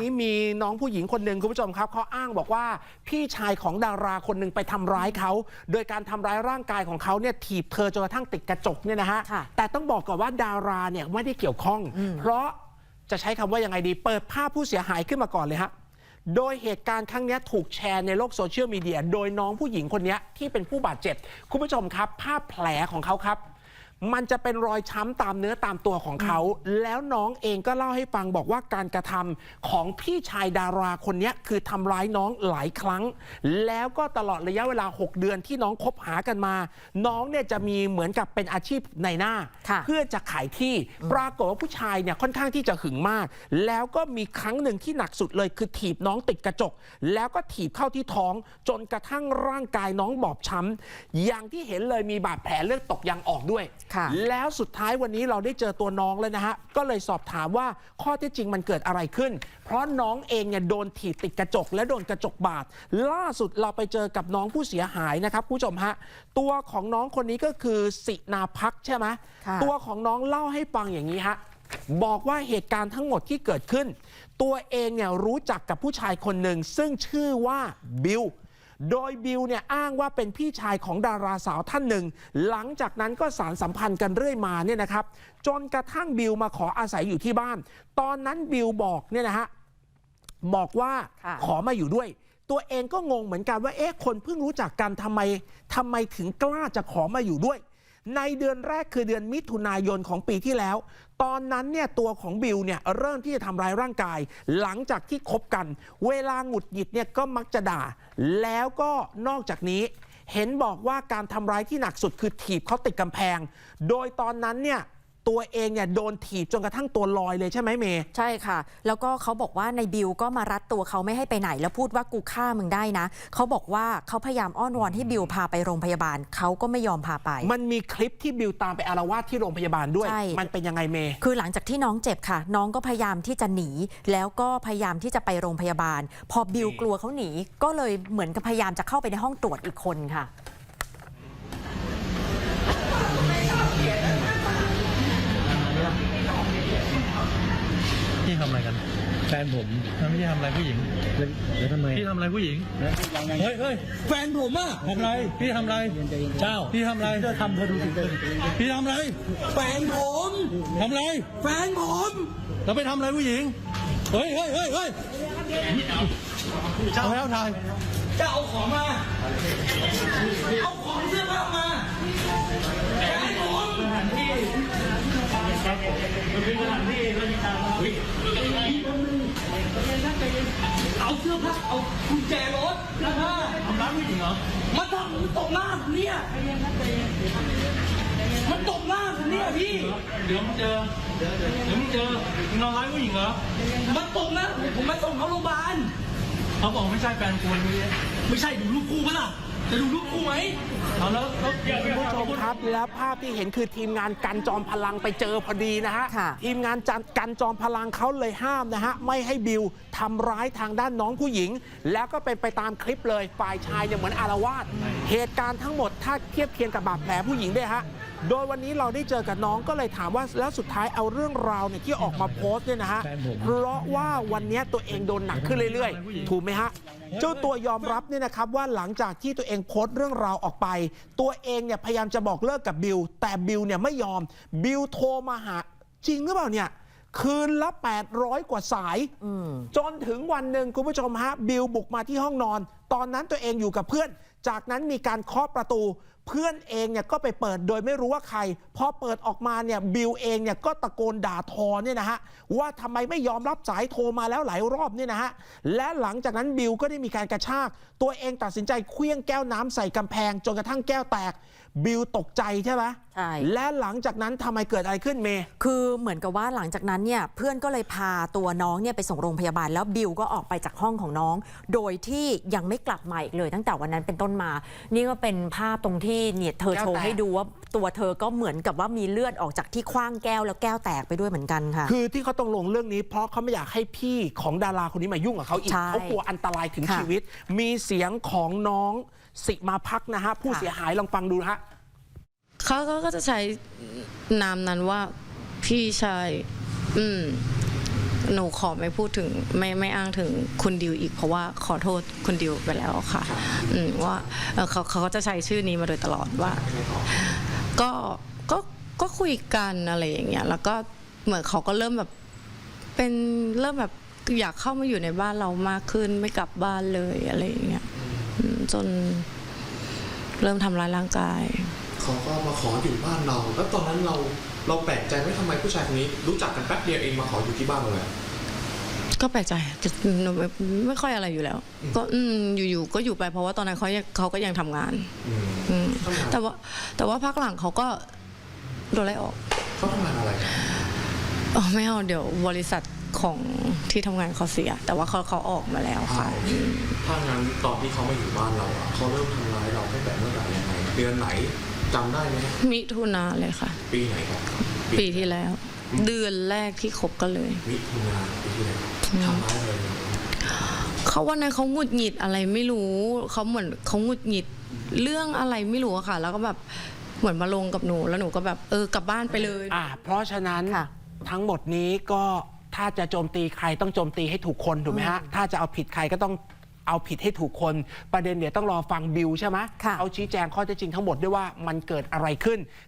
นี้มีน้องผู้หญิงคนหนึ่งคุณผู้ชมครับเขาอ้างบอกว่า พี่ชายของดาราคนหนึ่งไปทำร้ายเขา โดยการทำร้ายร่างกายของเขาเนี่ยถีบเธอจนกระทั่งติดกระจกเนี่ยนะฮะค่ะแต่ต้องบอกก่อนว่าดาราเนี่ยไม่ได้เกี่ยวข้อง เพราะจะใช้คำว่ายังไงดี เปิดภาพผู้เสียหายขึ้นมาก่อนเลยฮะโดยเหตุการณ์ครั้งเนี้ยถูกแชร์ในโลกโซเชียลมีเดียโดยน้องผู้หญิงคนเนี้ยที่เป็นผู้บาดเจ็บ คุณผู้ชมครับ ภาพแผลของเขาครับ มันจะเป็นรอยช้ำตามเนื้อตามตัวของเขา แล้วน้องเองก็เล่าให้ฟังบอกว่าการกระทำของพี่ชายดาราคนเนี้ยคือทำร้ายน้องหลายครั้ง แล้วก็ตลอดระยะเวลา 6 เดือนที่น้องคบหากันมา น้องเนี่ยจะมีเหมือนกับเป็นอาชีพในหน้าค่ะเพื่อจะขายที่ปรากฏว่าผู้ชายเนี่ยค่อนข้างที่จะหึงมาก แล้วก็มีครั้งหนึ่งที่หนักสุดเลย คือถีบน้องติดกระจก แล้วก็ถีบเข้าที่ท้อง จนกระทั่งร่างกายน้องบอบช้ำอย่างที่เห็นเลยมีบาดแผลเลือดตกยางออกด้วยค่ะแล้วสุดท้ายวันนี้เราได้เจอตัวน้องแล้วนะฮะ ก็เลยสอบถามว่าข้อเท็จจริงมันเกิดอะไรขึ้น เพราะน้องเองเนี่ยโดนถีบติดกระจก และโดนกระจกบาด ล่าสุดเราไปเจอกับน้องผู้เสียหายนะครับคุณผู้ชมฮะ ตัวของน้องคนนี้ก็คือสินาพักใช่ไหมค่ะตัวของน้องเล่าให้ฟังอย่างนี้ฮะบอกว่าเหตุการณ์ทั้งหมดที่เกิดขึ้น ตัวเองเนี่ยรู้จักกับผู้ชายคนหนึ่งซึ่งชื่อว่าบิล โดยบิลเนี่ยอ้างว่าเป็นพี่ชายของดาราสาวท่านหนึ่ง หลังจากนั้นก็สารสัมพันธ์กันเรื่อยมาเนี่ยนะครับ จนกระทั่งบิลมาขออาศัยอยู่ที่บ้าน ตอนนั้นบิลบอกเนี่ยนะฮะบอกว่าค่ะขอมาอยู่ด้วย ตัวเองก็งงเหมือนกันว่าเอ๊ะคนเพิ่งรู้จักกันทำไมทำไมถึงกล้าจะขอมาอยู่ด้วย ในเดือนแรกคือเดือนมิถุนายนของปีที่แล้ว ตอนนั้นเนี่ยตัวของบิลเนี่ยเริ่มที่จะทำร้ายร่างกาย หลังจากที่คบกัน เวลาหงุดหงิดเนี่ยก็มักจะด่า แล้วก็นอกจากนี้เห็นบอกว่าการทำร้ายที่หนักสุดคือถีบเขาติดกำแพง โดยตอนนั้นเนี่ย ตัวเองเนี่ยโดนถีบจนกระทั่งตัวลอยเลยใช่ไหมเมย์ใช่ค่ะ แล้วก็เขาบอกว่าในบิวก็มารัดตัวเขาไม่ให้ไปไหน แล้วพูดว่ากูฆ่ามึงได้นะ เขาบอกว่าเขาพยายามอ้อนวอนให้บิวพาไปโรงพยาบาล เขาก็ไม่ยอมพาไป มันมีคลิปที่บิวตามไปอารวาสที่โรงพยาบาลด้วย ใช่ มันเป็นยังไงเมย์ คือหลังจากที่น้องเจ็บค่ะ น้องก็พยายามที่จะหนี แล้วก็พยายามที่จะไปโรงพยาบาล พอบิวกลัวเขาหนีก็เลยเหมือนกับพยายามจะเข้าไปในห้องตรวจอีกคนค่ะ ฟนผมทำพี่ทำอะไรผู้หญิงแล้วแล้วทำไมพี่ทำอะไรผู้หญิงแล้วยังไงเฮ้ยเฮ้ยแฟนผมอะทำอะไร พี่ทำอะไร เจ้า พี่ทำอะไรเธอทำเธอดูสิเธอพี่ทำอะไร แฟนผมทำอะไร แฟนผมเราไปทำอะไรผู้หญิง เฮ้ยเฮ้ยเฮ้ยเฮ้ยเอาแล้วถ่ายจะเอาของมา เอาของเสื้อผ้ามาแฟนผมเอาเสื้อผ้าเอากุญแจรถนะผ้าทำร้ายผู้หญิงเหรอมาทำมันตกหน้าผมเนี่ยมันตกหน้าผมเนี่ยพี่เดี๋ยวมึงเจอเดี๋ยวมึงเจอมึงนอนร้ายผู้หญิงเหรอมันตกหน้าผมผมมาส่งเขาโรงพยาบาลเขาบอกไม่ใช่แฟนกูเลยไม่ใช่ดูรูปคู่ปะล่ะ จะดูรูปคู่ไหมเอาแล้วแล้วคุณผู้ชมครับแล้วภาพที่เห็นคือทีมงานกันจอมพลังไปเจอพอดีนะฮะ ค่ะ ทีมงานจันกันจอมพลังเขาเลยห้ามนะฮะ ไม่ให้บิวทำร้ายทางด้านน้องผู้หญิง แล้วก็เป็นไปตามคลิปเลยฝ่ายชายเนี่ยเหมือนอารวาสเหตุการณ์ทั้งหมดถ้าเทียบเคียงกับบาดแผลผู้หญิงด้วยฮะ โดยวันนี้เราได้เจอกับน้องก็เลยถามว่าแล้วสุดท้ายเอาเรื่องราวเนี่ยที่ออกมาโพสต์เนี่ยนะฮะแฟนผมเพราะว่าวันนี้ตัวเองโดนหนักขึ้นเรื่อยๆ ถูกไหมฮะเจ้าตัวยอมรับเนี่ยนะครับว่าหลังจากที่ตัวเองโพสต์เรื่องราวออกไป ตัวเองเนี่ยพยายามจะบอกเลิกกับบิลแต่บิลเนี่ยไม่ยอมบิลโทรมาหาจริงหรือเปล่าเนี่ยคืนละ 800 กว่าสายอืมจนถึงวันหนึ่งคุณผู้ชมฮะ บิลบุกมาที่ห้องนอน ตอนนั้นตัวเองอยู่กับเพื่อน จากนั้นมีการเคาะประตู เพื่อนเองเนี่ยก็ไปเปิดโดยไม่รู้ว่าใครพอเปิดออกมาเนี่ยบิลเองเนี่ยก็ตะโกนด่าทอเนี่ยนะฮะว่าทำไมไม่ยอมรับสายโทรมาแล้วหลายรอบเนี่ยนะฮะและหลังจากนั้นบิลก็ได้มีการกระชาก ตัวเองตัดสินใจเคลี้ยงแก้วน้ำใส่กำแพงจนกระทั่งแก้วแตก บิลตกใจใช่ไหมใช่และหลังจากนั้นทำไมเกิดอะไรขึ้นเมย์คือเหมือนกับว่าหลังจากนั้นเนี่ยเพื่อนก็เลยพาตัวน้องเนี่ยไปส่งโรงพยาบาล แล้วบิวก็ออกไปจากห้องของน้อง โดยที่ยังไม่กลับมาอีกเลยตั้งแต่วันนั้นเป็นต้นมา นี่ก็เป็นภาพตรงที่เนี่ยเธอโชว์ให้ดูว่าตัวเธอก็เหมือนกับว่ามีเลือดออกจากที่คว้างแก้วแล้วแก้วแตกไปด้วยเหมือนกันค่ะ คือที่เขาต้องลงเรื่องนี้เพราะเขาไม่อยากให้พี่ของดาราคนนี้มายุ่งกับเขาอีกใช่เขากลัวอันตรายถึงค่ะชีวิต มีเสียงของน้องสิมาพักนะฮะผู้ค่ะเสียหายลองฟังดูนะฮะเขาเขาก็จะใช้นามนั้นว่าพี่ชาย อืม หนูขอไม่พูดถึงไม่ไม่อ้างถึงคุณดิวอีกเพราะว่าขอโทษคุณดิวไปแล้วค่ะอืมว่าเอ่อเขาเขาก็จะใช้ชื่อนี้มาโดยตลอดว่า ก็ก็ก็คุยกันอะไรอย่างเงี้ยแล้วก็เหมือนเขาก็เริ่มแบบ เป็นเริ่มแบบอยากเข้ามาอยู่ในบ้านเรามากขึ้น ไม่กลับบ้านเลยอะไรอย่างเงี้ยอืมจนเริ่มทำร้ายร่างกาย เขาก็มาขออยู่บ้านเรา แล้วตอนนั้นเราเราแปลกใจไหมทำไมผู้ชายคนนี้ รู้จักกันแป๊บเดียวเองมาขออยู่ที่บ้านเราเลยก็แปลกใจแต่หนูไม่ไม่ค่อยอะไรอยู่แล้ว ก็อืมอยู่ๆก็อยู่ไปเพราะว่าตอนนั้นเขายังเขาก็ยังทำงาน อืมอืมทำงานแต่ว่าแต่ว่าพักหลังเขาก็โดนไล่ออกเขาทำงานอะไรกันอ๋อไม่เอาเดี๋ยวบริษัทของที่ทำงานเขาเสีย แต่ว่าเขาเขาออกมาแล้วค่ะ ถ้างั้นตอนที่เขามาอยู่บ้านเราอะเขาเริ่มทำร้ายเราตั้งแต่เมื่อไหร่ยังไงเดือนไหน จำได้ไหมฮะมิถุนาเลยค่ะ ปีไหนครับปีที่แล้ว เดือนแรกที่คบกันเลย มิถุนาปีที่แล้วทำร้ายเลยนะเขาวันนั้นเขาหงุดหงิดอะไรไม่รู้ เขาเหมือนเขาหงุดหงิดเรื่องอะไรไม่รู้อะค่ะ แล้วก็แบบเหมือนมาลงกับหนู แล้วหนูก็แบบเออกลับบ้านไปเลย อ่าเพราะฉะนั้นค่ะ ทั้งหมดนี้ก็ถ้าจะโจมตีใครต้องโจมตีให้ถูกคนถูกไหมฮะ ถ้าจะเอาผิดใครก็ต้อง เอาผิดให้ถูกคน ประเด็นเดี๋ยวต้องรอฟังบิวใช่ไหมค่ะเขาชี้แจงข้อเท็จจริงทั้งหมดด้วยว่ามันเกิดอะไรขึ้น